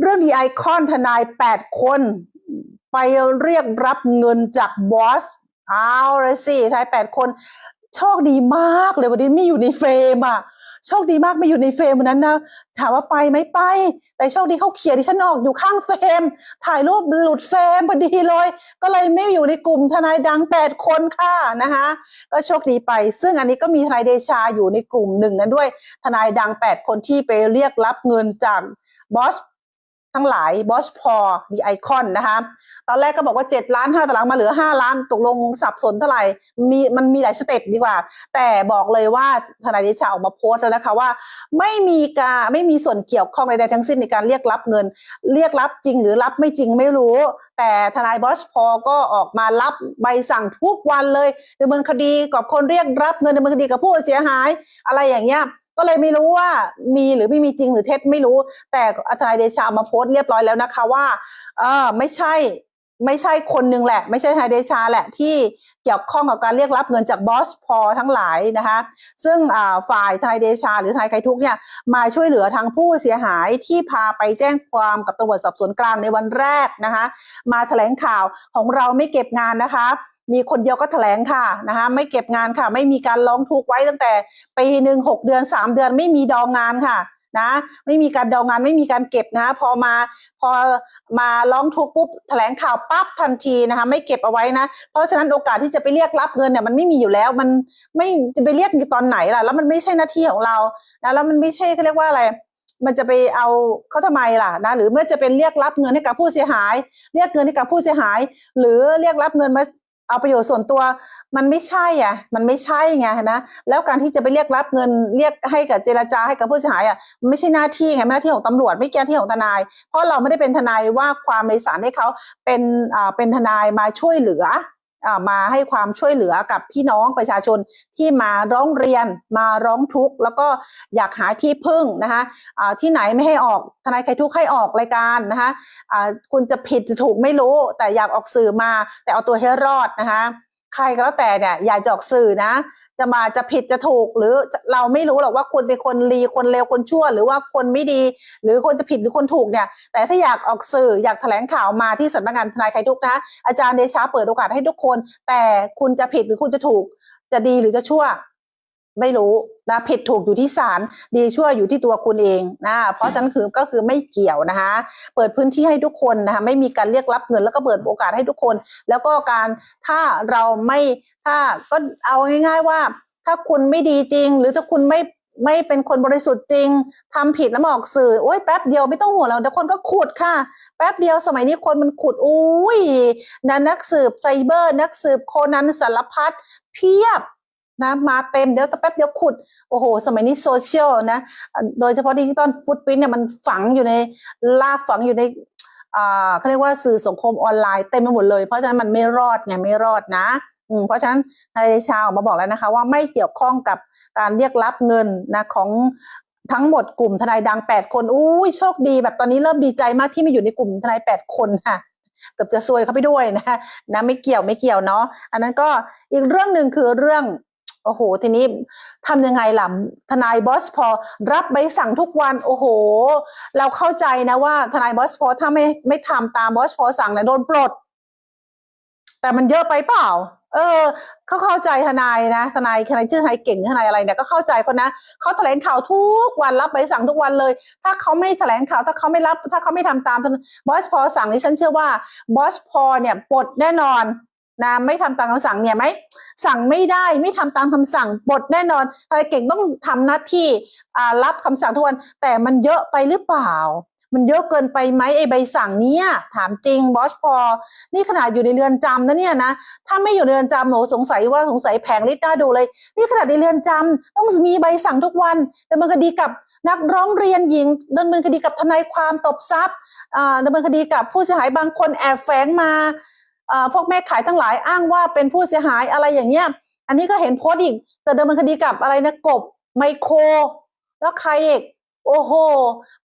เรื่องดีไอคอนทนายแปดคน ไปเรียกรับเงินจากบอส เอาเลยสิทนายแปดคน โชคดีมากเลยวันนี้ไม่อยู่ในเฟรมอะโชคดีมากไม่อยู่ในเฟรมวันนั้นนะถามว่าไปไหมไป แต่โชคดีเขาเขียนที่ฉันออกอยู่ข้างเฟรม ถ่ายรูปหลุดเฟรมพอดีเลย ก็เลยไม่อยู่ในกลุ่มทนายดังแปดคนค่ะนะคะก็โชคดีไป ซึ่งอันนี้ก็มีทนายเดชาอยู่ในกลุ่มหนึ่งนั้นด้วย ทนายดังแปดคนที่ไปเรียกรับเงินจากบอส ทั้งหลายบอสพอดีไอคอนนะคะ ตอนแรกก็บอกว่าเจ็ดล้านห้าตารางมาเหลือห้าล้านตกลงสับสนเท่าไหร่มีมันมีหลายสเต็ปดีกว่า แต่บอกเลยว่าทนายเดชาออกมาโพสต์แล้วนะคะว่า ไม่มีการไม่มีส่วนเกี่ยวข้องใดๆทั้งสิ้นในการเรียกรับเงิน เรียกรับจริงหรือรับไม่จริงไม่รู้ แต่ทนายบอสพอก็ออกมารับใบสั่งทุกวันเลยดำเนินคดีกับคนเรียกรับเงินดำเนินคดีกับผู้เสียหาย อะไรอย่างเงี้ย ก็เลยไม่รู้ว่ามีหรือไม่มีจริงหรือเท็จไม่รู้ แต่ทนายเดชาเอามาโพสต์เรียบร้อยแล้วนะคะว่า เออไม่ใช่ไม่ใช่คนหนึ่งแหละ ไม่ใช่ทนายเดชาแหละที่เกี่ยวข้องกับการเรียกรับเงินจากบอสพอทั้งหลายนะคะ ซึ่งฝ่ายทนายเดชา หรือทนายไคทุกเนี่ยมาช่วยเหลือทางผู้เสียหายที่พาไปแจ้งความกับตำรวจสอบสวนกลางในวันแรกนะคะ มาแถลงข่าวของเราไม่เก็บงานนะคะ มีคนเดียวก็แถลงค่ะนะคะไม่เก็บงานค่ะ ไม่มีการร้องทุกข์ไว้ตั้งแต่ปีหนึ่งหกเดือนสามเดือนไม่มีดองงานค่ะนะไม่มีการดองงานไม่มีการเก็บนะคะพอมาพอมาร้องทุกข์ปุ๊บแถลงข่าวปั๊บทันทีนะคะไม่เก็บเอาไว้นะ เพราะฉะนั้นโอกาสที่จะไปเรียกรับเงินเนี่ยมันไม่มีอยู่แล้ว มันไม่จะไปเรียกตอนไหนล่ะ แล้วมันไม่ใช่หน้าที่ของเรานะแล้วมันไม่ใช่เขาเรียกว่าอะไรมันจะไปเอาเขาทำไมล่ะนะหรือเมื่อจะเป็นเรียกรับเงินให้กับผู้เสียหาย เรียกเงินให้กับผู้เสียหาย หรือเรียกรับเงินมา เอาประโยชน์ส่วนตัวมันไม่ใช่อะ มันไม่ใช่ไงนะแล้วการที่จะไปเรียกรับเงินเรียกให้กับเจรจาให้กับผู้เสียหายอะมันไม่ใช่หน้าที่ไงไม่หน้าที่ของตำรวจไม่เกี่ยวที่ของทนาย เพราะเราไม่ได้เป็นทนายว่าความในศาลให้เขาเป็นอ่าเป็นทนายมาช่วยเหลือ มาให้ความช่วยเหลือกับพี่น้องประชาชนที่มาร้องเรียนมาร้องทุกข์แล้วก็อยากหาที่พึ่งนะคะะที่ไหนไม่ให้ออกทนายใครทุกข์ให้ออกรายการนะคะะคุณจะผิดจะถูกไม่รู้ แต่อยากออกสื่อมาแต่เอาตัวให้รอดนะคะ ใครก็แล้วแต่เนี่ยอยากจออกสื่อนะ จะมาจะผิดจะถูกหรือเราไม่รู้หรอกว่าคนเป็นคนรีคนเลวคนชั่ว หรือว่าคนไม่ดี หรือคนจะผิดหรือคนถูกเนี่ย แต่ถ้าอยากออกสื่ออยากแถลงข่าวมาที่สำนักงานทนายใครทุกนะอาจารย์เดชาเปิดโอกาสให้ทุกคน แต่คุณจะผิดหรือคุณจะถูก จะดีหรือจะชั่ว ไม่รู้นะผิดถูกอยู่ที่ศาลดีชั่วอยู่ที่ตัวคุณเองนะเพราะฉะนั้นคือก็คือไม่เกี่ยวนะคะ เปิดพื้นที่ให้ทุกคนนะคะไม่มีการเรียกรับเงิน แล้วก็เปิดโอกาสให้ทุกคน แล้วก็การถ้าเราไม่ถ้าก็เอาง่าย ๆว่า ถ้าคุณไม่ดีจริง หรือถ้าคุณไม่ไม่เป็นคนบริสุทธิ์จริงทำผิดแล้วมาออกสื่อโอ้ยแป๊บเดียวไม่ต้องห่วงเราเดี๋ยวคนก็ขุดค่ะ แป๊บเดียวสมัยนี้คนมันขุดอุ้ยนะนักสืบไซเบอร์ นักสืบโคนันสารพัดเพียบ นะมาเต็มเดี๋ยวแป๊บเดียวขุดโอ้โห สมัยนี้โซเชียลนะ โดยเฉพาะดิจิตอลฟุตปรินเนี่ยมันฝังอยู่ในลากฝังอยู่ในอ่าเขาเรียกว่าสื่อสังคมออนไลน์เต็มไปหมดเลย เพราะฉะนั้นมันไม่รอดไงไม่รอดนะเพราะฉะนั้นนายเดชาออกมาบอกแล้วนะคะ ว่าไม่เกี่ยวข้องกับการเรียกรับเงินนะของทั้งหมดกลุ่มทนายดังแปดคนอุ้ยโชคดีแบบตอนนี้เริ่มดีใจมากที่ไม่อยู่ในกลุ่มทนายแปดคนค่ะเกือบจะซวยเขาไปด้วยนะนะไม่เกี่ยวไม่เกี่ยวเนาะอันนั้นก็อีกเรื่องหนึ่งคือเรื่อง โอ้โห ทีนี้ทำยังไงล่ะทนายบอสพอรับใบสั่งทุกวันโอ้โห เราเข้าใจนะว่าทนายบอสพอถ้าไม่ไม่ทำตามบอสพอสั่งเนี่ยโดนปลด แต่มันเยอะไปเปล่า เออเขาเข้าใจทนายนะทนายทนายชื่อทนายเก่งทนายอะไรเนี่ยก็เข้าใจคนนะเขาแถลงข่าวทุกวันรับใบสั่งทุกวันเลย ถ้าเขาไม่แถลงข่าวถ้าเขาไม่รับ ถ้าเขาไม่ทำตามบอสพอสั่งนี่ฉันเชื่อว่าบอสพอเนี่ยปลดแน่นอน นะไม่ทำตามคำสั่งเนี่ยไหมสั่งไม่ได้ไม่ทำตามคำสั่งปลดแน่นอนทนายเก่งต้องทำหน้าที่รับคำสั่งทุกวันแต่มันเยอะไปหรือเปล่า มันเยอะเกินไปไหมไอ้ใบสั่งเนี้ยถามจริงบอสพอ นี่ขนาดอยู่ในเรือนจำนะเนี่ยนะถ้าไม่อยู่ในเรือนจำหนูสงสัยว่าสงสัยแผงลิตรน่าดูเลย นี่ขนาดในเรือนจำต้องมีใบสั่งทุกวันดำเนินคดีกับนักร้องเรียนหญิงดำเนินคดีกับทนายความตบทรัพย์อ่าดำเนินคดีกับผู้เสียหายบางคนแอบแฝงมา พวกแม่ขายทั้งหลายอ้างว่าเป็นผู้เสียหายอะไรอย่างเงี้ย อันนี้ก็เห็นโพสต์อีก แต่ดำเนินคดีกับอะไรนะกบไมโคร แล้วใครอีกโอ้โห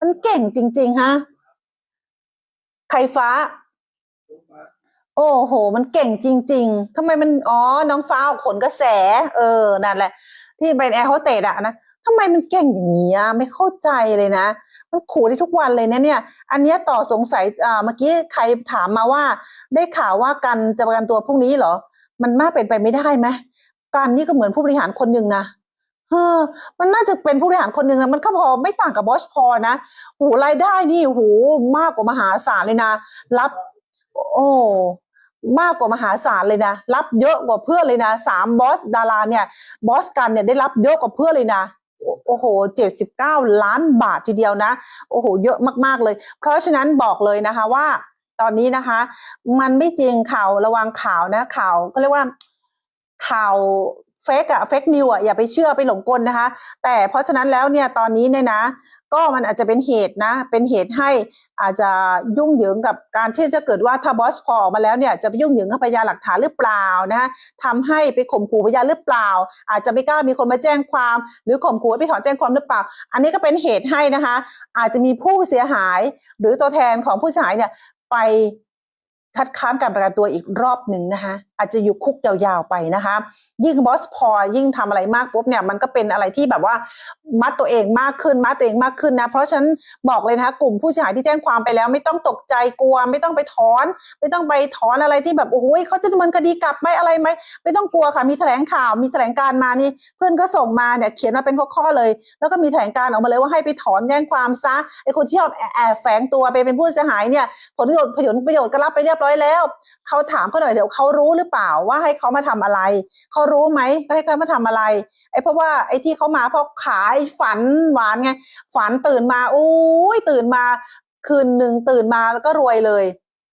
มันเก่งจริง ๆ ฮะ ไข่ฟ้า โอ้โห มันเก่งจริง ๆทำไมมัน อ๋อ น้องฟ้าออกผลกระแส เออ นั่นแหละ ที่เป็นแอร์โฮสเตสอะนะ ทำไมมันเก่งอย่างนี้อะไม่เข้าใจเลยนะ มันขู่ได้ทุกวันเลยนะเนี่ย อันนี้ต่อสงสัยอ่าเมื่อกี้ใครถามมาว่า ได้ข่าวว่ากันจะประกันตัวพรุ่งนี้เหรอ มันมากเป็นไปไม่ได้ไหมกันนี่ก็เหมือนผู้บริหารคนหนึ่งนะเออมันน่าจะเป็นผู้บริหารคนหนึ่งนะมันก็พอไม่ต่างกับบอสพอนะโหูรายได้นี่โหูมากกว่ามหาศาลเลยนะ รับ โอ้มากกว่ามหาศาลเลยนะ รับเยอะกว่าเพื่อนเลยนะสามบอสดาราเนี่ยบอสกันเนี่ยได้รับเยอะกว่าเพื่อนเลยนะ โอ้โหเจ็ดสิบเก้าล้านบาททีเดียวนะ โอ้โห เยอะมากๆเลย เพราะฉะนั้นบอกเลยนะคะว่า ตอนนี้นะคะ มันไม่จริงข่าวระวังข่าวนะข่าวก็เรียกว่าข่าวเฟกอะเฟกนิวอะอย่าไปเชื่อไปหลงกลนะคะ แต่เพราะฉะนั้นแล้วเนี่ยตอนนี้เนี่ยนะ ก็มันอาจจะเป็นเหตุนะ เป็นเหตุให้อาจจะยุ่งเหยิงกับการที่จะเกิดว่าถ้าบอสพอออกมาแล้วเนี่ยจะไปยุ่งเหยิงกับพยานหลักฐานหรือเปล่านะทำให้ไปข่มขู่พยานหรือเปล่า อาจจะไม่กล้ามีคนมาแจ้งความ หรือข่มขู่ให้ไปถอนแจ้งความหรือเปล่า อันนี้ก็เป็นเหตุให้นะคะ อาจจะมีผู้เสียหาย หรือตัวแทนของผู้เสียหายเนี่ยไปคัดค้านการประกันตัวอีกรอบหนึ่งนะคะ อาจจะอยู่คุกยาวๆไปนะคะ ยิ่งบอสพอยิ่งทำอะไรมากปุ๊บเนี่ยมันก็เป็นอะไรที่แบบว่ามัดตัวเองมากขึ้นมัดตัวเองมากขึ้นนะ เพราะฉะนั้นบอกเลยนะคะกลุ่มผู้เสียหายที่แจ้งความไปแล้วไม่ต้องตกใจกลัว ไม่ต้องไปถอน ไม่ต้องไปถอนอะไรที่แบบโอ้ยเขาจะดำเนินคดีกลับไหมอะไรไหมไม่ต้องกลัวค่ะมีแถลงข่าวมีแถลงการมานี่เพื่อนก็ส่งมาเนี่ยเขียนมาเป็นข้อๆเลย แล้วก็มีแถลงการออกมาเลยว่าให้ไปถอนแจ้งความซะไอ้คนที่ชอบแอบแอบแฝงตัวไปเป็นผู้เสียหายเนี่ยผลประโยชน์ผลประโยชน์ก็รับไปเรียบร้อยแล้วเขาถามเขาหน่อยเดี๋ยวเขารู้หรือเปล่าว่าให้เขามาทำอะไร เขารู้ไหมว่าให้เขามาทำอะไร ไอ้เพราะว่าไอ้ที่เขามาเพราะขายฝันหวานไง ฝันตื่นมาโอ้ยตื่นมา คืนหนึ่งตื่นมาแล้วก็รวยเลย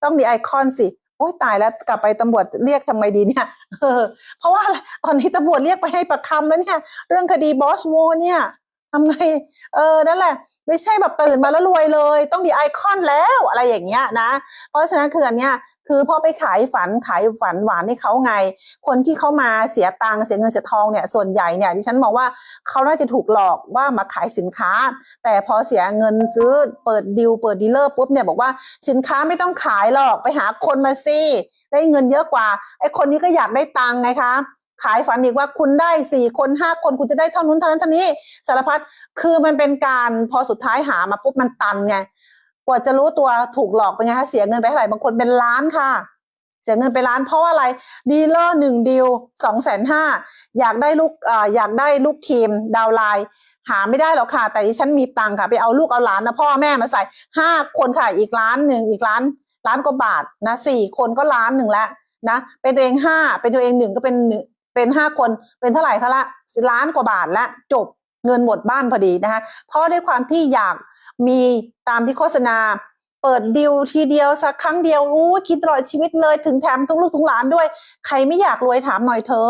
ต้องมีไอคอนสิโอ้ยตายแล้วกลับไปตำรวจเรียกทำไงดีเนี่ยเออเพราะว่าตอนนี้ตำรวจเรียกไปให้ปากคำแล้วเนี่ย เรื่องคดีบอสโวเนี่ยทำไงเออนั่นแหละ ไม่ใช่แบบตื่นมาแล้วรวยเลย ต้องมีไอคอนแล้วอะไรอย่างเงี้ยนะ เพราะฉะนั้นคืออันเนี้ย คือพอไปขายฝันขายฝันหวานให้เขาไง คนที่เขามาเสียตังค์เสียเงินเสียทองเนี่ยส่วนใหญ่เนี่ยดิฉันมองว่าเขาน่าจะถูกหลอกว่ามาขายสินค้า แต่พอเสียเงินซื้อเปิดดิวเปิดดีลเลอร์ปุ๊บเนี่ยบอกว่าสินค้าไม่ต้องขายหรอกไปหาคนมาสิได้เงินเยอะกว่าไอ้คนนี้ก็อยากได้ตังค์ไงคะขายฝันอีกว่าคุณได้สี่คนห้าคนคุณจะได้เท่านู้นเท่านั้นเท่านี้สารพัดคือมันเป็นการพอสุดท้ายหามาปุ๊บมันตันไง กว่าจะรู้ตัวถูกหลอกเป็นไงคะเสียเงินไปเท่าไหร่บางคนเป็นล้านค่ะ เสียเงินไปล้านเพราะาอะไรดีลเลอร์หนึ่งดีลสองแสนห้าอยากได้ลูกออยากได้ลูกทีมดาวไลน์หาไม่ได้หรอกค่ะ แต่ดิฉันมีตังค์ค่ะ ไปเอาลูกเอาหลานนะพ่อแม่มาใส่ห้าคนค่ะอีกล้านหนึ่งอีกล้านล้านกว่าบาทนะสี่คนก็ล้านหนึ่งแล้วนะเป็นตัวเองห้าเป็นตัวเองหนึ่งก็เป็นเป็นห้าคนเป็นเท่าไหร่คะละล้านกว่าบาทละจบเงินหมดบ้านพอดีนะคะเพราะด้วยความที่อยาก มีตามที่โฆษณา เปิดดิวทีเดียวสักครั้งเดียวอู้คิดตลอดชีวิตเลยถึงแถมทุกลูกทุกหลานด้วย ใครไม่อยากรวยถามหน่อยเธอ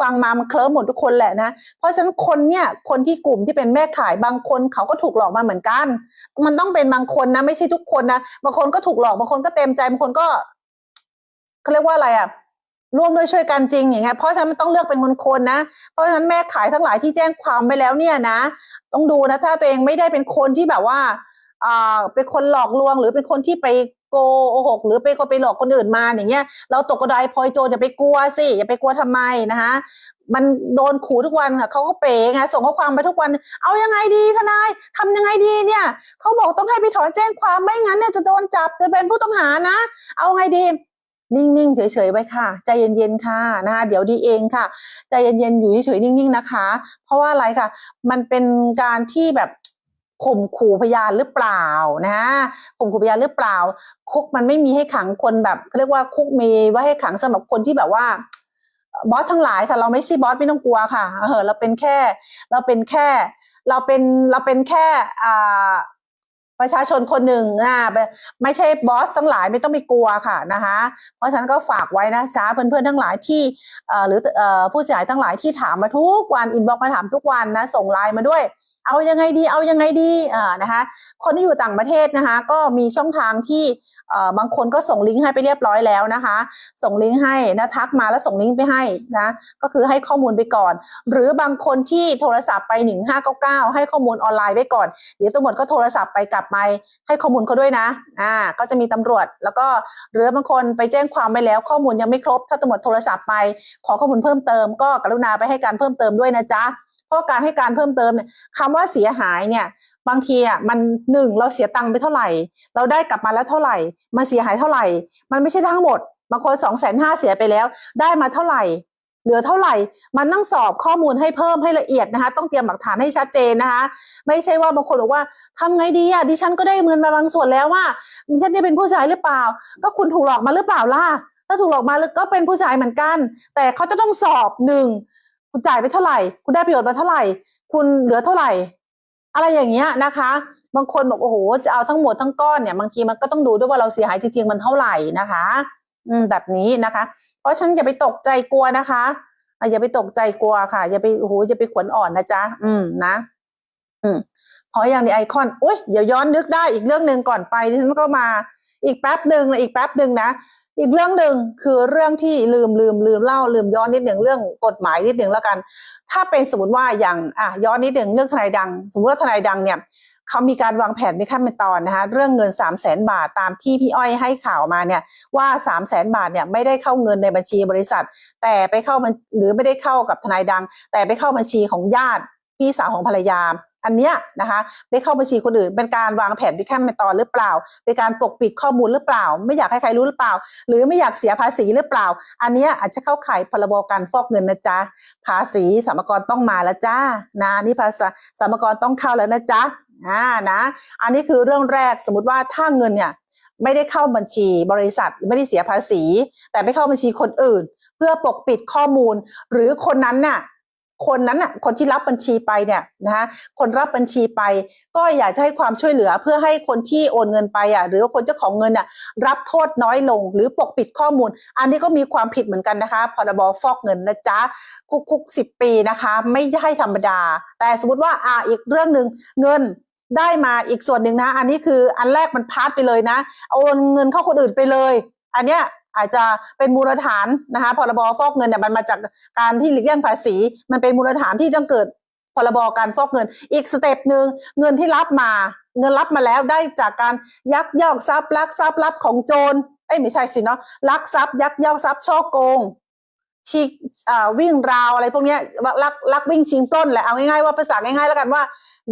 ฟังมามันเคลิ้มหมดทุกคนแหละนะ เพราะฉะนั้นคนเนี่ยคนที่กลุ่มที่เป็นแม่ขายบางคนเขาก็ถูกหลอกมาเหมือนกัน มันต้องเป็นบางคนนะ ไม่ใช่ทุกคนนะ บางคนก็ถูกหลอกบางคนก็เต็มใจบางคนก็เขาเรียกว่าอะไรอะ ร่วมด้วยช่วยกันจริงอย่างเงี้ยเพราะฉะนั้นมันต้องเลือกเป็นคนคนๆนะ เพราะฉะนั้นแม่ขายทั้งหลายที่แจ้งความไปแล้วเนี่ยนะ ต้องดูนะ ถ้าตัวเองไม่ได้เป็นคนที่แบบว่าอ่าเป็นคนหลอกลวงหรือเป็นคนที่ไปโกหกหรือไปก็ไปหลอกคนอื่นมาอย่างเงี้ย เราตกกระไดพลอยโจรอย่าไปกลัวสิอย่าไปกลัวทำไมนะคะมันโดนขู่ทุกวันค่ะเขาก็เป๋ไงส่งข้อความไปทุกวัน เอายังไงดีทนายทำยังไงดีเนี่ยเขาบอกต้องให้ไปถอนแจ้งความไม่งั้นเนี่ยจะโดนจับจะเป็นผู้ต้องหานะ เอาไงดี นิ่งๆ เฉยๆไว้ค่ะ ใจเย็นๆ ค่ะนะคะเดี๋ยวดีเองค่ะ ใจเย็นๆ อยู่เฉยๆ นิ่งๆ นะคะ เพราะว่าอะไรค่ะ มันเป็นการที่แบบข่มขู่พยานหรือเปล่านะข่มขู่พยานหรือเปล่า คุกมันไม่มีให้ขังคนแบบเรียกว่าคุกมีไว้ให้ขังสำหรับคนที่แบบว่าบอสทั้งหลายค่ะ เราไม่ใช่บอสไม่ต้องกลัวค่ะเออเราเป็นแค่ เราเป็นแค่ เราเป็นเราเป็นแค่อ่า ประชาชนคนหนึ่งอ่าไม่ใช่บอสทั้งหลายไม่ต้องไปกลัวค่ะนะคะเพราะฉะนั้นก็ฝากไว้นะจ้าเพื่อนๆทั้งหลายที่เอ่อหรือเอ่อผู้เสียหายทั้งหลายที่ถามมาทุกวันอินบ็อกมาถามทุกวันนะส่งไลน์มาด้วยเอายังไงดีเอายังไงดีอ่านะคะคนที่อยู่ต่างประเทศนะคะ ก็มีช่องทางที่เอ่อบางคนก็ส่งลิงก์ให้ไปเรียบร้อยแล้วนะคะ ส่งลิงก์ให้นะทักมาแล้วส่งลิงก์ไปให้นะก็คือให้ข้อมูลไปก่อน หรือบางคนที่โทรศัพท์ไป 1599 ให้ข้อมูลออนไลน์ไว้ก่อน เดี๋ยวตำรวจก็โทรศัพท์ไปกลับมาให้ข้อมูลเขาด้วยนะอ่าก็จะมีตำรวจแล้วก็หรือบางคนไปแจ้งความไปแล้วข้อมูลยังไม่ครบ ถ้าตำรวจโทรศัพท์ไป ขอข้อมูลเพิ่มเติมก็กรุณาไปให้การเพิ่มเติมด้วยนะจ๊ะ เพราะการให้การเพิ่มเติมเนี่ยคำว่าเสียหายเนี่ยบางทีอะมันหนึ่งเราเสียตังค์ไปเท่าไหร่ เราได้กลับมาแล้วเท่าไหร่มันเสียหายเท่าไหร่ มันไม่ใช่ทั้งหมดบางคนสองแสนห้าเสียไปแล้ว ได้มาเท่าไหร่ เหลือเท่าไหร่มันต้องสอบข้อมูลให้เพิ่มให้ละเอียดนะคะ ต้องเตรียมหลักฐานให้ชัดเจนนะคะ ไม่ใช่ว่าบางคนบอกว่าทำไงดีอะดิฉันก็ได้เงินมาบางส่วนแล้วว่าดิฉันจะเป็นผู้ชายหรือเปล่า ก็คุณถูกหลอกมาหรือเปล่าล่ะถ้าถูกหลอกมาก็เป็นผู้ชายเหมือนกัน แต่เขาจะต้องสอบหนึ่ง คุณจ่ายไปเท่าไหร่ คุณได้ประโยชน์มาเท่าไหร่ คุณเหลือเท่าไหร่ อะไรอย่างเงี้ยนะคะ บางคนบอกโอ้โหจะเอาทั้งหมดทั้งก้อนเนี่ยบางทีมันก็ต้องดูด้วยว่าเราเสียหายจริงๆมันเท่าไหร่นะคะ อืมแบบนี้นะคะ เพราะฉะนันอย่าไปตกใจกลัวนะคะอย่าไปตกใจกลัวค่ะ อย่าไปโอ้โหอย่าไปขวัญอ่อนนะจ๊ะอืมนะ อืมพออย่างในไอคอนอุ้ยเดี๋ยวย้อนนึกได้อีกเรื่องหนึ่งก่อนไปที่ฉันก็มาอีกแป๊บหนึ่งนะอีกแป๊บหนึ่งนะ อีกเรื่องหนึ่งคือเรื่องที่ลืมลืมลืมเล่าลืมย้อนนิดหนึ่งเรื่องกฎหมายนิดหนึ่งแล้วกัน ถ้าเป็นสมมติว่าอย่างอะย้อนนิดหนึ่งเรื่องทนายดัง สมมติว่าทนายดังเนี่ยเขามีการวางแผนในขั้นเป็นตอนนะคะเรื่องเงิน 3 0 0แสนบาทตามที่พี่อ้อยให้ข่าวมาเนี่ยว่า 3 0 0แสนบาทเนี่ยไม่ได้เข้าเงินในบัญชีบริษัท แต่ไปเข้ามันหรือไม่ได้เข้ากับทนายดัง แต่ไปเข้าบัญชีของญาติพี่สาวของภรรยา อันเนี้ยนะคะไปเข้าบัญชีคนอื่น เป็นการวางแผนในขั้นเป็นตอนหรือเปล่า เป็นการปกปิดข้อมูลหรือเปล่า ไม่อยากให้ใครรู้หรือเปล่า หรือไม่อยากเสียภาษีหรือเปล่า อันเนี้ยอาจจะเข้าข่ายพรบการฟอกเงินนะจ๊ะภาษีสรรพากรต้องมาแล้วจ้านะนี่ภาษาสรรพากรต้องเข้าแล้วนะจ๊ะอ่านะอันนี้คือเรื่องแรกสมมติว่าถ้าเงินเนี่ยไม่ได้เข้าบัญชีบริษัทไม่ได้เสียภาษี แต่ไม่เข้าบัญชีคนอื่น เพื่อปกปิดข้อมูล หรือคนนั้นน่ะ คนนั้นน่ะคนที่รับบัญชีไปเนี่ยนะคะคนรับบัญชีไป ก็อยากจะให้ความช่วยเหลือเพื่อให้คนที่โอนเงินไปอะหรือว่าคนเจ้าของเงินอะรับโทษน้อยลง หรือปกปิดข้อมูล อันนี้ก็มีความผิดเหมือนกันนะคะพรบฟอกเงินนะจ๊ะคุกคุกสิบปีนะคะ ไม่ใช่ธรรมดา แต่สมมติว่าอ่าอีกเรื่องหนึ่งเงินได้มาอีกส่วนหนึ่งนะ อันนี้คืออันแรกมันพาดไปเลยนะเอาเงินเข้าคนอื่นไปเลย อันเนี้ย อาจจะเป็นมูลฐานนะคะพรบฟอกเงินเนี่ยมันมาจากการที่หลีกเลี่ยงภาษี มันเป็นมูลฐานที่ต้องเกิดพรบการฟอกเงิน อีกสเต็ปหนึ่งเงินที่รับมา เงินรับมาแล้วได้จากการยักยอกทรัพย์ลักทรัพย์รับของโจรเอ้ยไม่ใช่สิเนาะลักทรัพย์ ยักยอกทรัพย์ช่อโกงชิงอ่าวิ่งราวอะไรพวกนี้ลักลักวิ่งชิงปล้นแหละเอาง่ายๆว่าภาษาง่ายๆแล้วกันว่า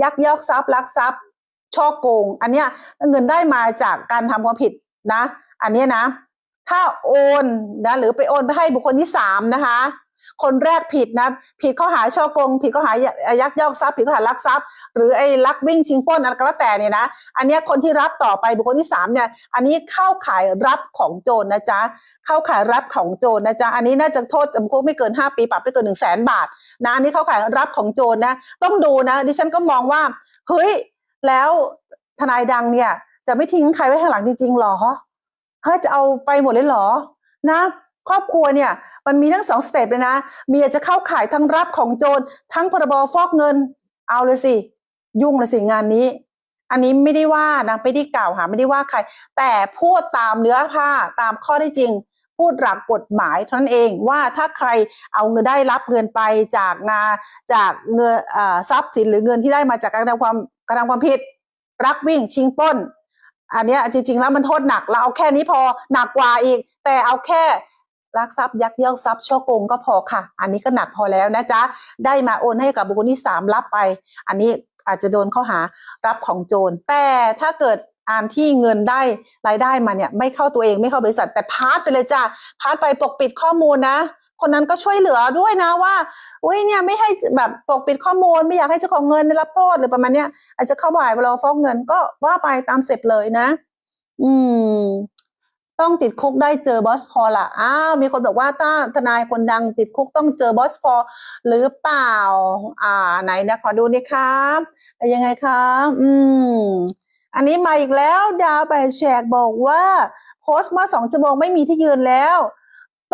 ยักยอกทรัพย์ลักทรัพย์ช่อโกง อันเนี้ยเงินได้มาจากการทำความผิดนะ อันเนี้ยนะ ถ้าโอนนะหรือไปโอนไปให้บุคคลที่สามนะคะ คนแรกผิดนะผิดข้อหาช่อกง ผิดข้อหายักยอกทรัพย์ผิดข้อหาลักทรัพย์ หรือไอ้ลักวิ่งชิงป้นอะไรก็แล้วแต่เนี่ยนะอันนี้คนที่รับต่อไปบุคคลที่สามเนี่ยอันนี้เข้าข่ายรับของโจรนะจ๊ะเข้าข่ายรับของโจรนะจ๊ะอันนี้น่าจะโทษจำคุกไม่เกิน5ปีปรับไม่เกิน1นึ่งแสนบาทนะอันนี้เข้าข่ายรับของโจรนะ ต้องดูนะ ดิฉันก็มองว่าเฮ้ยแล้วทนายดังเนี่ยจะไม่ทิ้งใครไว้ข้างหลังจริงๆหรอ ฮ้ยจะเอาไปหมดเลยเหรอ นะ ครอบครัวเนี่ย มันมีทั้งสองสเต็ปเลยนะมีอาจจะเข้าข่ายทั้งรับของโจรทั้งพรบฟอกเงิน เอาเลยสิ ยุ่งเลยสิงานนี้ อันนี้ไม่ได้ว่านะไม่ได้กล่าวหาไม่ได้ว่าใคร แต่พูดตามเนื้อผ้าตามข้อได้จริง พูดหลักกฎหมายเท่านั้นเองว่าถ้าใครเอาเงินได้รับเงินไปจากงานจากเงินอ่าทรัพย์สินหรือเงินที่ได้มาจากการทำความกระทำความผิดรักวิ่งชิงป้น อันเนี้ยจริงๆแล้วมันโทษหนักเราเอาแค่นี้พอหนักกว่าอีก แต่เอาแค่ลักทรัพย์ยักยอกทรัพย์ช่อโกงก็พอค่ะ อันนี้ก็หนักพอแล้วนะจ๊ะได้มาโอนให้กับบุคคลที่สามรับไป อันนี้อาจจะโดนข้อหารับของโจรแต่ถ้าเกิดอานที่เงินได้รายได้มาเนี่ย ไม่เข้าตัวเองไม่เข้าบริษัทแต่พาร์ทไปเลยจ้ะพาร์ทไปปกปิดข้อมูลนะ คนนั้นก็ช่วยเหลือด้วยนะว่าอุ้ยเนี่ยไม่ให้แบบปกปิดข้อมูลไม่อยากให้เจ้าของเงินได้รับโทษหรือประมาณเนี้ยอาจจะเข้าบ่ายเราฟ้องเงินก็ว่าไปตามเสร็จเลยนะ อืม ต้องติดคุกได้เจอบอสพอละอ้าวมีคนบอกว่าถ้าทนายคนดังติดคุกต้องเจอบอสพอหรือเปล่า อ่า ไหนนะขอดูนี่ครับยังไงครับอืม อันนี้มาอีกแล้วดาวแปดแฉกบอกว่าโพสต์มาสองชั่วโมงไม่มีที่ยืนแล้ว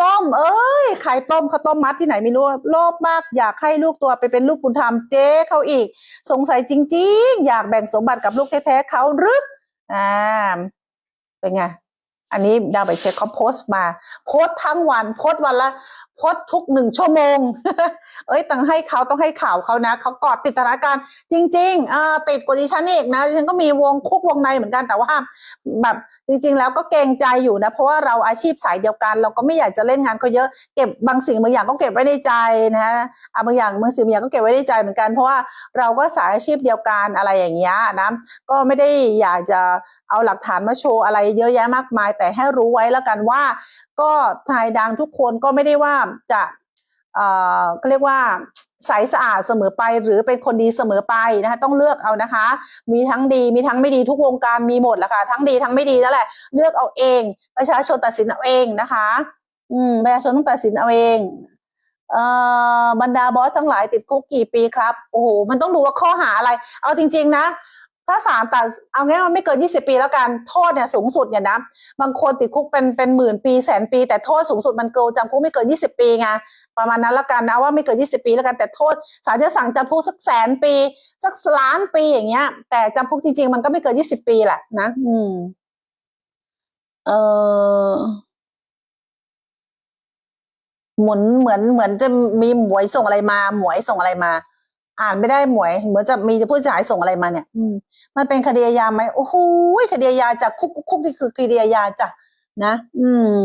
ต้ม เอ้ยขายต้มข้าวต้มมัดที่ไหนไม่รู้โลภมากอยากให้ลูกตัวไปเป็นลูกบุญธรรมเจ๊เขาอีก สงสัยจริง ๆ อยากแบ่งสมบัติกับลูกแท้ๆเขาหรืออ่าเป็นไงอันนี้ดาวไปเช็คเขาโพสต์มา โพสต์ทั้งวัน โพสต์วันละ พสต์ทุกหนึ่งชั่วโมง เอ้ยต้องให้เขาต้องให้ข่าวเขานะเขากอดติดสถานการณ์จริงๆเอ่อติดกว่าดิฉันอีกนะดิฉันก็มีวงคุกวงในเหมือนกันแต่ว่าแบบจริง ๆ แล้วก็เกรงใจอยู่นะ เพราะว่าเราอาชีพสายเดียวกัน เราก็ไม่อยากจะเล่นงานเขาเยอะเก็บบางสิ่งบางอย่างก็เก็บไว้ในใจนะฮะบางอย่างบางสิ่งบางอย่างก็เก็บไว้ในใจเหมือนกัน เพราะว่าเราก็สายอาชีพเดียวกันอะไรอย่างเงี้ยนะก็ไม่ได้อยากจะเอาหลักฐานมาโชว์อะไรเยอะแยะมากมาย แต่ให้รู้ไว้แล้วกันว่า ก็ทายดังทุกคนก็ไม่ได้ว่าจะเอ่อก็เรียกว่าใสสะอาดเสมอไปหรือเป็นคนดีเสมอไปนะคะต้องเลือกเอานะคะ มีทั้งดีมีทั้งไม่ดีทุกวงการมีหมดแหละค่ะทั้งดีทั้งไม่ดีนั่นแหละเลือกเอาเอง ประชาชนตัดสินเอาเองนะคะ อืมประชาชนต้องตัดสินเอาเองเอ่อบรรดาบอสทั้งหลายติดคุกกี่ปีครับ โอ้โห มันต้องดูว่าข้อหาอะไร เอาจริง ๆ นะ ถ้าศาลตัดเอาง่ายว่าไม่เกิน 20 ปีแล้วกันโทษเนี่ยสูงสุดเนี่ยนะบางคนติดคุกเป็นเป็นหมื่นปีแสนปี แต่โทษสูงสุดมันเกินจำคุกไม่เกิน 20 ปีไงประมาณนั้นแล้วกันนะว่าไม่เกิน 20 ปีแล้วกันแต่โทษศาลจะสั่งจำคุกสักแสนปี สักล้านปีอย่างเงี้ย แต่จำคุกจริงๆ มันก็ไม่เกิน 20 ปีแหละนะ อืม เออหมุนเหมือนเหมือนจะมีหมวยส่งอะไรมา หมวยส่งอะไรมา อ่านไม่ได้หมวย เหมือนจะมีผู้เสียหายส่งอะไรมาเนี่ยอืมมันเป็นคดีอาญาไหมโอ้โหคดีอาญาจากคุกคุกคุกนี่คือคดีอาญาจ้ะนะ อืม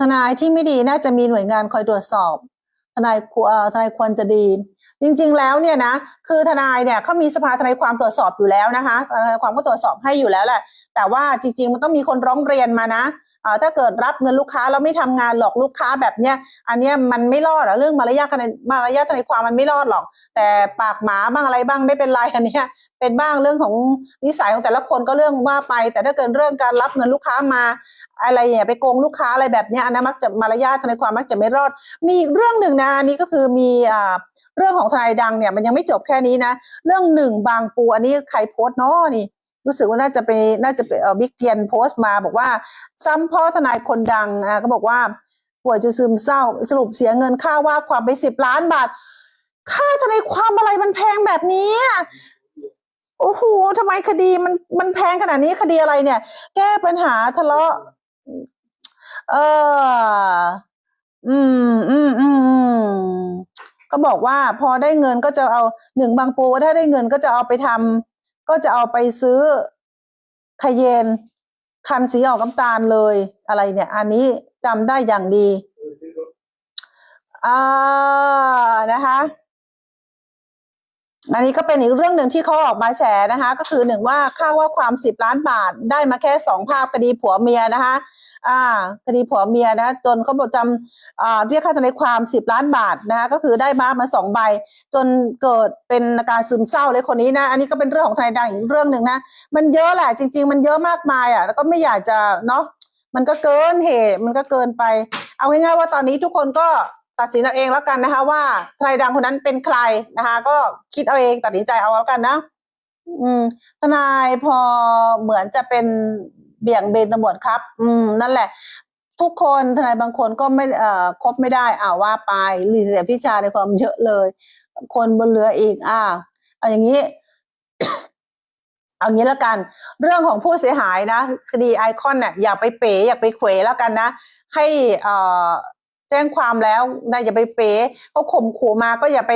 ทนายที่ไม่ดีน่าจะมีหน่วยงานคอยตรวจสอบ ทนายควรทนายควรจะดี จริง ๆ แล้วเนี่ยนะคือทนายเนี่ยเขามีสภาทนายความตรวจสอบอยู่แล้วนะคะทนายความก็ตรวจสอบให้อยู่แล้วแหละ แต่ว่าจริง ๆ มันต้องมีคนร้องเรียนมานะ ถ้าเกิดรับเงินลูกค้าแล้วไม่ทำงานหลอกลูกค้าแบบเนี้ยอันเนี้ยมันไม่รอดอะเรื่องมารยาททนมารยาททนความมันไม่รอดหรอก แต่ปากหมาบ้างอะไรบ้างไม่เป็นไรอันเนี้ยเป็นบ้างเรื่องของนิสัยของแต่ละคนก็เรื่องว่าไป แต่ถ้าเกิดเรื่องการรับเงินลูกค้ามา อะไรเนี่ยไปโกงลูกค้าอะไรแบบเนี้ยอันนั้นมักจะมารยาททนความมักจะไม่รอด มีอีกเรื่องหนึ่งนะอันนี้ก็คือมีอ่าเรื่องของทนายดังเนี่ยมันยังไม่จบแค่นี้นะ เรื่องหนึ่งบางปูอันนี้ใครโพสต์เนาะนี่ รู้สึกว่าน่าจะเป็นน่าจะเป็นเออบิ๊กเพียนโพสต์มาบอกว่า ซ้ำพ่อทนายคนดังอะก็บอกว่าป่วยจนซึมเศร้าสรุปเสียเงินค่าว่าความไปสิบล้านบาท ค่าทนายความอะไรมันแพงแบบนี้โอ้โหทำไมคดีมันมันแพงขนาดนี้คดีอะไรเนี่ย แก้ปัญหาทะเลาะ เออ อืมอืมอืมอืมก็บอกว่าพอได้เงินก็จะเอาหนึ่งบางปูว่าถ้าได้เงินก็จะเอาไปทำ ก็จะเอาไปซื้อขยเยนคันสีออกน้ำตาลเลยอะไรเนี่ย อันนี้จำได้อย่างดี อ่านะคะ อันนี้ก็เป็นอีกเรื่องหนึ่งที่เขาออกมาแฉนะคะ ก็คือหนึ่งว่าค่าว่าความสิบล้านบาทได้มาแค่สองภาพคดีผัวเมียนะคะอ่าคดีผัวเมียนะจนเขาบอกจำอ่าเรียกค่าทนายความสิบล้านบาทนะคะก็คือได้มามาสองใบ จนเกิดเป็นอาการซึมเศร้าเลยคนนี้นะ อันนี้ก็เป็นเรื่องของทนายดังอีกเรื่องหนึ่งนะมันเยอะแหละจริง ๆ มันเยอะมากมายอะแล้วก็ไม่อยากจะเนาะมันก็เกินเหตุมันก็เกินไป เอาง่ายๆว่าตอนนี้ทุกคนก็ ตัดสินเอาเองแล้วกันนะคะ ว่าทนายดังคนนั้นเป็นใครนะคะ ก็คิดเอาเองตัดสินใจเอาแล้วกันนะอืม ทนายพอเหมือนจะเป็นเบี่ยงเบนตำรวจครับ อืม นั่นแหละ ทุกคนทนายบางคนก็ไม่เอ่อคบไม่ได้อ่าว่าไปหรือเสียพิชาในความเยอะเลย คนบนเรืออีก อ่าเอาอย่างนี้ เอางี้แล้วกัน เรื่องของผู้เสียหายนะคดีไอคอนเนี่ยอย่าไปเป๋อย่าไปเขวแล้วกันนะ ให้เอ่อ จ้งความแล้วนะอย่าไปเป๋เขาข่มขู่มาก็อย่าไป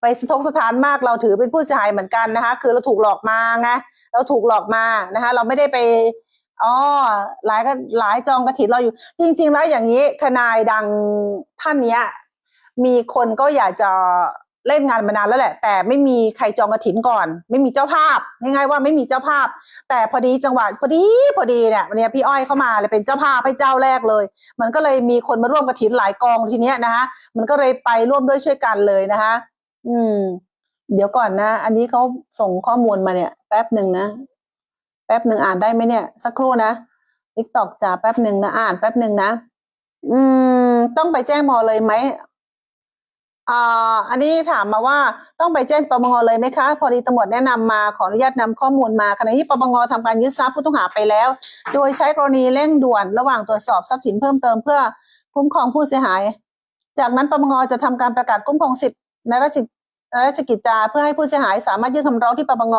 ไปสะทกสถานมากเราถือเป็นผู้เสียหายเหมือนกันนะคะ คือเราถูกหลอกมาไงเราถูกหลอกมานะคะ เราไม่ได้ไปอ๋อหลายก็หลายจองกระถิ่นเราอยู่ จริง ๆ แล้วอย่างนี้ทนายดังท่านเนี้ย มีคนก็อยากจะ เล่นงานมานานแล้วแหละ แต่ไม่มีใครจองกระถินก่อน ไม่มีเจ้าภาพง่ายๆว่าไม่มีเจ้าภาพ แต่พอดีจังหวะพอดีพอดีเนี่ยวันนี้พี่อ้อยเข้ามาเลยเป็นเจ้าภาพให้เจ้าแรกเลย มันก็เลยมีคนมาร่วมกระถินหลายกองทีเนี้ยนะคะมันก็เลยไปร่วมด้วยช่วยกันเลยนะคะอืม เดี๋ยวก่อนนะ อันนี้เขาส่งข้อมูลมาเนี่ย แป๊บหนึ่งนะแป๊บหนึ่งอ่านได้ไหมเนี่ย สักครู่นะทิกตอกจ่าแป๊บหนึ่งนะอ่านแป๊บหนึ่งนะอืม ต้องไปแจ้งมอเลยไหม อันนี้ถามมาว่าต้องไปแจ้งปปงเลยไหมคะ พอดีตำรวจแนะนำมาขออนุญาตนำข้อมูลมาขณะที่ปปงทำการยึดทรัพย์ผู้ต้องหาไปแล้ว โดยใช้กรณีเร่งด่วนระหว่างตรวจสอบทรัพย์สินเพิ่มเติมเพื่อคุ้มครองผู้เสียหาย จากนั้นปปงจะทำการประกาศคุ้มครองสิทธิในราชราชกิจจาเพื่อให้ผู้เสียหายสามารถยื่นคำร้องที่ปปง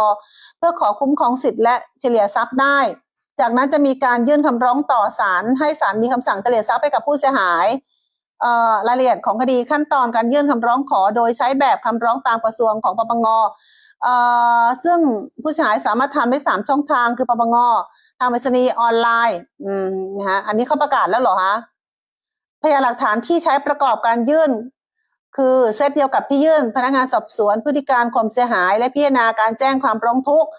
เพื่อขอคุ้มครองสิทธิและเฉลี่ยทรัพย์ได้ จากนั้นจะมีการยื่นคำร้องต่อศาลให้ศาลมีคำสั่งเฉลี่ยทรัพย์ให้กับผู้เสียหาย รายละเอียดของคดีขั้นตอนการยื่นคำร้องขอ โดยใช้แบบคำร้องตามกระทรวงของปปงเอ่อซึ่งผู้เสียหายสามารถทำได้สามช่องทางคือปปงทางไปรษณีย์ออนไลน์อืมนะฮะอันนี้เขาประกาศแล้วเหรอฮะพยานหลักฐานที่ใช้ประกอบการยื่น คือเซตเดียวกับที่ยื่น พนักงานสอบสวนพฤติการความเสียหาย และพิจารณาการแจ้งความร้องทุกข์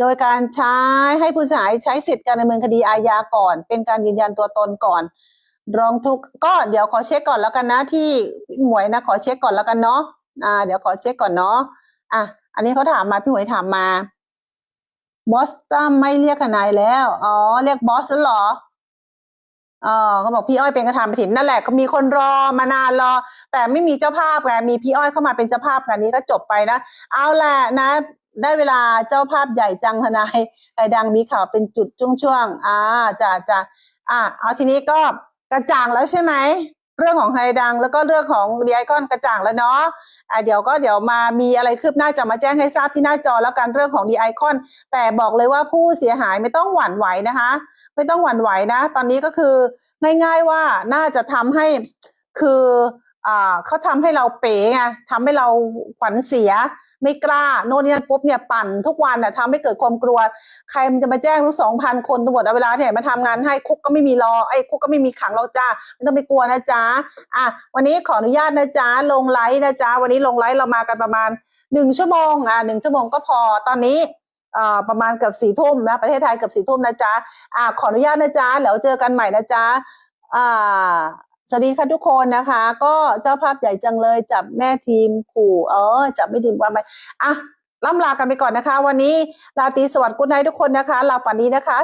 โดยการใช้ให้ผู้เสียหายใช้สิทธิการดำเนินคดีอาญาก่อน เป็นการยืนยันตัวตนก่อน ร้องทุกข์ก็เดี๋ยวขอเช็คก่อนแล้วกันนะที่หมวยนะขอเช็คก่อนแล้วกันเนาะอ่า เดี๋ยวขอเช็คก่อนเนาะอะอันนี้เขาถามมาพี่หมวยถามมาบอสตัมไม่เรียกทนายแล้วอ๋อเรียกบอสแล้วหรอเออเขาบอกพี่อ้อยเป็นกระทำผิดนั่นแหละก็มีคนรอมานานรอ แต่ไม่มีเจ้าภาพไงมีพี่อ้อยเข้ามาเป็นเจ้าภาพกันนี้ก็จบไปนะ เอาแหละนะ ได้เวลาเจ้าภาพใหญ่จังทนายไอ้ดังมีข่าวเป็นจุดช่วงๆอ่าจะจะอะเอาทีนี้ก็ กระจ่างแล้วใช่ไหมเรื่องของไฮดัง แล้วก็เรื่องของดีไอคอนกระจ่างแล้วเนาะอะเดี๋ยวก็เดี๋ยวมามีอะไรคืบหน้าจะมาแจ้งให้ทราบที่หน้าจอแล้วกันเรื่องของดีไอคอนแต่บอกเลยว่าผู้เสียหายไม่ต้องหวั่นไหวนะคะ ไม่ต้องหวั่นไหวนะ ตอนนี้ก็คือง่ายๆว่าน่าจะทำให้คืออ่าเขาทำให้เราเป๋ไงทำให้เราขวัญเสีย ไม่กล้าโน่นนี่นั่นปุ๊บเนี่ยปั่นทุกวันน่ะทำให้เกิดความกลัว ใครมันจะมาแจ้งทุกสองพันคนตำรวจเอาเวลาเนี่ยมาทำงานให้คุกก็ไม่มีรอไอ้คุกก็ไม่มีขังเราจ้าไม่ต้องไปกลัวนะจ๊ะอะวันนี้ขออนุญาตนะจ๊ะลงไลฟ์นะจ๊ะวันนี้ลงไลฟ์เรามากันประมาณหนึ่งชั่วโมงอะหนึ่งชั่วโมงก็พอตอนนี้อ่าประมาณเกือบสี่ทุ่มนะประเทศไทยเกือบสี่ทุ่มนะจ๊ะอะขออนุญาตนะจ๊ะแล้วเจอกันใหม่นะจ๊ะอ่า สวัสดีค่ะทุกคนนะคะ ก็เจ้าภาพใหญ่จังเลยจับแม่ทีมขู่เออจับไม่ทีมว่าไหมอะล่ำลากันไปก่อนนะคะ วันนี้ลาตีสวัสดิ์กุ๊ดไนท์ทุกคนนะคะลาฝันนี้นะคะ